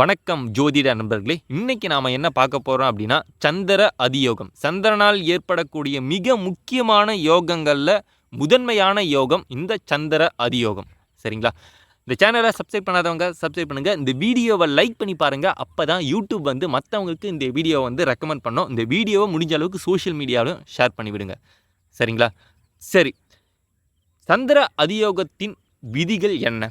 வணக்கம் ஜோதிட நண்பர்களே. இன்னைக்கு நாம் என்ன பார்க்க போகிறோம் அப்படின்னா சந்திர அதியோகம். சந்திரனால் ஏற்படக்கூடிய மிக முக்கியமான யோகங்களில் முதன்மையான யோகம் இந்த சந்திர அதியோகம். சரிங்களா? இந்த சேனலை சப்ஸ்கிரைப் பண்ணாதவங்க சப்ஸ்கிரைப் பண்ணுங்கள் இந்த வீடியோவை லைக் பண்ணி பாருங்கள் அப்போ தான் யூடியூப் வந்து மற்றவங்களுக்கு இந்த வீடியோவை வந்து ரெக்கமெண்ட் பண்ணோம். இந்த வீடியோவை முடிஞ்ச அளவுக்கு சோஷியல் மீடியாவிலும் ஷேர் பண்ணிவிடுங்க சரிங்களா? சரி. சந்திர அதியோகத்தின் விதிகள் என்ன?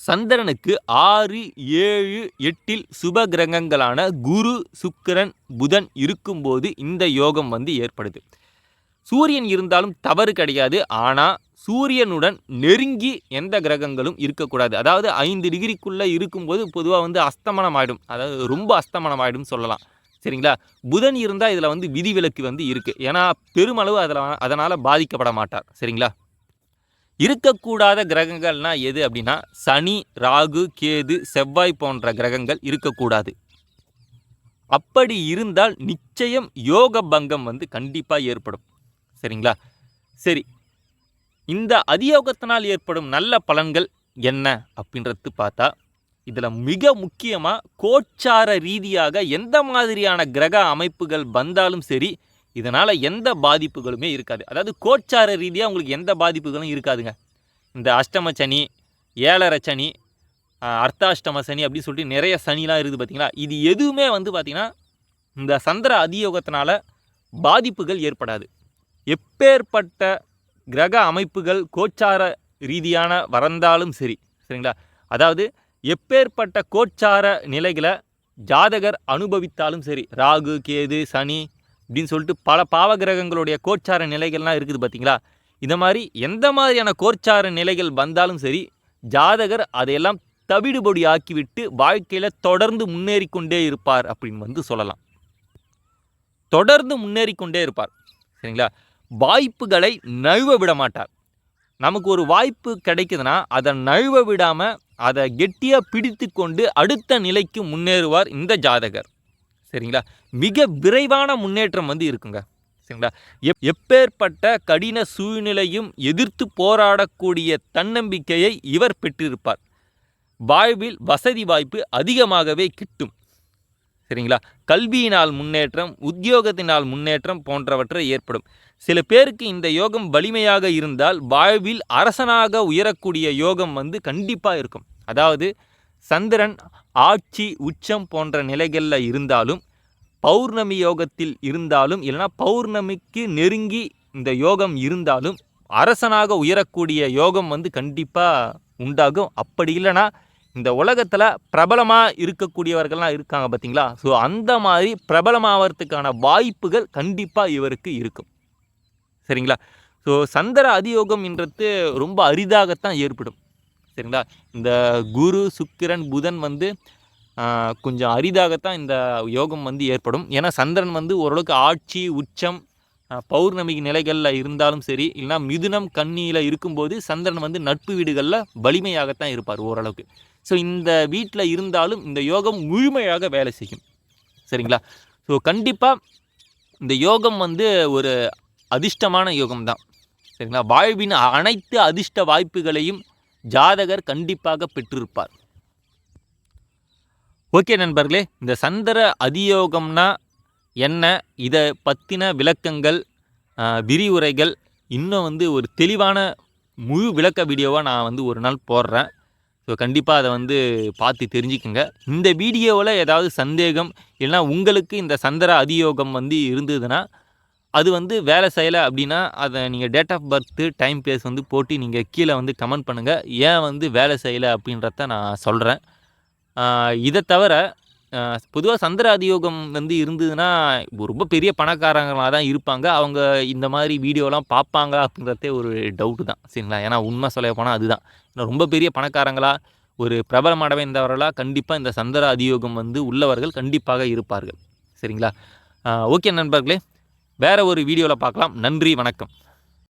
சந்திரனுக்கு ஆறு ஏழு எட்டில் சுப கிரகங்களான குரு சுக்கிரன் புதன் இருக்கும்போது இந்த யோகம் வந்து ஏற்படுது. சூரியன் இருந்தாலும் தவறு கிடையாது. ஆனால் சூரியனுடன் நெருங்கி எந்த கிரகங்களும் இருக்கக்கூடாது. அதாவது ஐந்து டிகிரிக்குள்ளே இருக்கும்போது பொதுவாக வந்து அஸ்தமனம் ஆகிடும் அதாவது ரொம்ப அஸ்தமனம் ஆகிடும் சொல்லலாம். சரிங்களா? புதன் இருந்தால் இதில் வந்து விதிவிலக்கு வந்து இருக்குது ஏன்னா பெருமளவு அதில் அதனால் பாதிக்கப்பட மாட்டார். சரிங்களா? இருக்கக்கூடாத கிரகங்கள்னால் எது அப்படின்னா சனி ராகு கேது செவ்வாய் போன்ற கிரகங்கள் இருக்கக்கூடாது. அப்படி இருந்தால் நிச்சயம் யோக பங்கம் வந்து கண்டிப்பாக ஏற்படும். சரிங்களா? சரி. இந்த அதியோகத்தினால் ஏற்படும் நல்ல பலன்கள் என்ன அப்படின்றது பார்த்தா இதில் மிக முக்கியமாக கோச்சார ரீதியாக எந்த மாதிரியான கிரக அமைப்புகள் வந்தாலும் சரி இதனால் எந்த பாதிப்புகளுமே இருக்காது. அதாவது கோச்சார ரீதியாக உங்களுக்கு எந்த பாதிப்புகளும் இருக்காதுங்க. இந்த அஷ்டம சனி ஏழரை சனி அர்த்தாஷ்டம சனி அப்படின்னு சொல்லிட்டு நிறைய சனிலாம் இருக்குது பார்த்தீங்களா? இது எதுவுமே வந்து பார்த்திங்கன்னா இந்த சந்திர அதியோகத்தினால பாதிப்புகள் ஏற்படாது. எப்பேற்பட்ட கிரக அமைப்புகள் கோச்சார ரீதியான வறந்தாலும் சரி சரிங்களா? அதாவது எப்பேற்பட்ட கோச்சார நிலைகளை ஜாதகர் அனுபவித்தாலும் சரி ராகு கேது சனி அப்படின்னு சொல்லிட்டு பல பாவகிரகங்களுடைய கோச்சார நிலைகள்லாம் இருக்குது பார்த்தீங்களா? இந்த மாதிரி எந்த மாதிரியான கோச்சார நிலைகள் வந்தாலும் சரி ஜாதகர் அதையெல்லாம் தவிடுபொடி ஆக்கிவிட்டு வாழ்க்கையில் தொடர்ந்து முன்னேறி கொண்டே இருப்பார் அப்படின்னு வந்து சொல்லலாம். தொடர்ந்து முன்னேறி கொண்டே இருப்பார். சரிங்களா? வாய்ப்புகளை நழுவ விட மாட்டார். நமக்கு ஒரு வாய்ப்பு கிடைக்குதுன்னா அதை நழுவ விடாமல் அதை கெட்டியாக பிடித்து கொண்டு அடுத்த நிலைக்கு முன்னேறுவார் இந்த ஜாதகர். சரிங்களா? மிக விரைவான முன்னேற்றம் வந்து இருக்குங்க. சரிங்களா? எப் எப்பேற்பட்ட கடின சூழ்நிலையும் எதிர்த்து போராடக்கூடிய தன்னம்பிக்கையை இவர் பெற்றிருப்பார். வாழ்வில் வசதி வாய்ப்பு அதிகமாகவே கிட்டும். சரிங்களா? கல்வியினால் முன்னேற்றம் உத்தியோகத்தினால் முன்னேற்றம் போன்றவற்றை ஏற்படும். சில பேருக்கு இந்த யோகம் வலிமையாக இருந்தால் வாழ்வில் அரசனாக உயரக்கூடிய யோகம் வந்து கண்டிப்பாக இருக்கும். அதாவது சந்திரன் ஆட்சி உச்சம் போன்ற நிலைகளில் இருந்தாலும் பௌர்ணமி யோகத்தில் இருந்தாலும் இல்லைனா பௌர்ணமிக்கு நெருங்கி இந்த யோகம் இருந்தாலும் அரசனாக உயரக்கூடிய யோகம் வந்து கண்டிப்பாக உண்டாகும். அப்படி இல்லைனா இந்த உலகத்தில் பிரபலமாக இருக்கக்கூடியவர்கள்லாம் இருக்காங்க பார்த்தீங்களா ஸோ அந்த மாதிரி பிரபலமாகறதுக்கான வாய்ப்புகள் கண்டிப்பாக இவருக்கு இருக்கும். சரிங்களா? ஸோ சந்திர அதியோகம்ன்றது ரொம்ப அரிதாகத்தான் ஏற்படும். சரிங்களா? இந்த குரு சுக்கிரன் புதன் வந்து கொஞ்சம் அரிதாகத்தான் இந்த யோகம் வந்து ஏற்படும். ஏன்னா சந்திரன் வந்து ஓரளவுக்கு ஆட்சி உச்சம் பௌர்ணமி நிலைகளில் இருந்தாலும் சரி இல்லைனா மிதுனம் கண்ணியில் இருக்கும்போது சந்திரன் வந்து நட்பு வீடுகளில் வலிமையாகத்தான் இருப்பார் ஓரளவுக்கு. ஸோ இந்த வீட்டில் இருந்தாலும் இந்த யோகம் முழுமையாக வேலை செய்யும். சரிங்களா? ஸோ கண்டிப்பாக இந்த யோகம் வந்து ஒரு அதிர்ஷ்டமான யோகம் தான் சரிங்களா? வாழ்வின் அனைத்து அதிர்ஷ்ட வாய்ப்புகளையும் ஜாதகர் கண்டிப்பாக பெற்றிருப்பார். ஓகே நண்பர்களே இந்த சந்திர அதியோகம்னா என்ன? இதை பற்றின விளக்கங்கள் விரிவுரைகள் இன்னும் வந்து ஒரு தெளிவான முழு விளக்க வீடியோவாக நான் வந்து ஒரு நாள் போடுறேன். ஸோ கண்டிப்பாக அதை வந்து பார்த்து தெரிஞ்சுக்கோங்க. இந்த வீடியோவில் ஏதாவது சந்தேகம் இல்லைனா உங்களுக்கு இந்த சந்திர அதியோகம் வந்து இருந்ததுன்னா அது வந்து வேலை செய்யலை அப்படின்னா அதை நீங்கள் date of birth time place வந்து போட்டு நீங்கள் கீழே வந்து கமெண்ட் பண்ணுங்கள் ஏன் வந்து வேலை செய்யலை அப்படின்றத நான் சொல்கிறேன் இதை தவிர பொதுவாக சந்திர அதியோகம் வந்து இருந்ததுன்னா ரொம்ப பெரிய பணக்காரங்களாக தான் இருப்பாங்க. அவங்க இந்த மாதிரி வீடியோலாம் பார்ப்பாங்க அப்படின்றதே ஒரு டவுட்டு தான். சரிங்களா? ஏன்னா உண்மை சொல்ல போனால் அதுதான். ரொம்ப பெரிய பணக்காரங்களாக ஒரு பிரபலம் அடைந்தவர்களாக கண்டிப்பாக இந்த சந்திர அதியோகம் வந்து உள்ளவர்கள் கண்டிப்பாக இருப்பார்கள். சரிங்களா? ஓகே நண்பர்களே. வேறு ஒரு வீடியோவில் பார்க்கலாம். நன்றி வணக்கம்.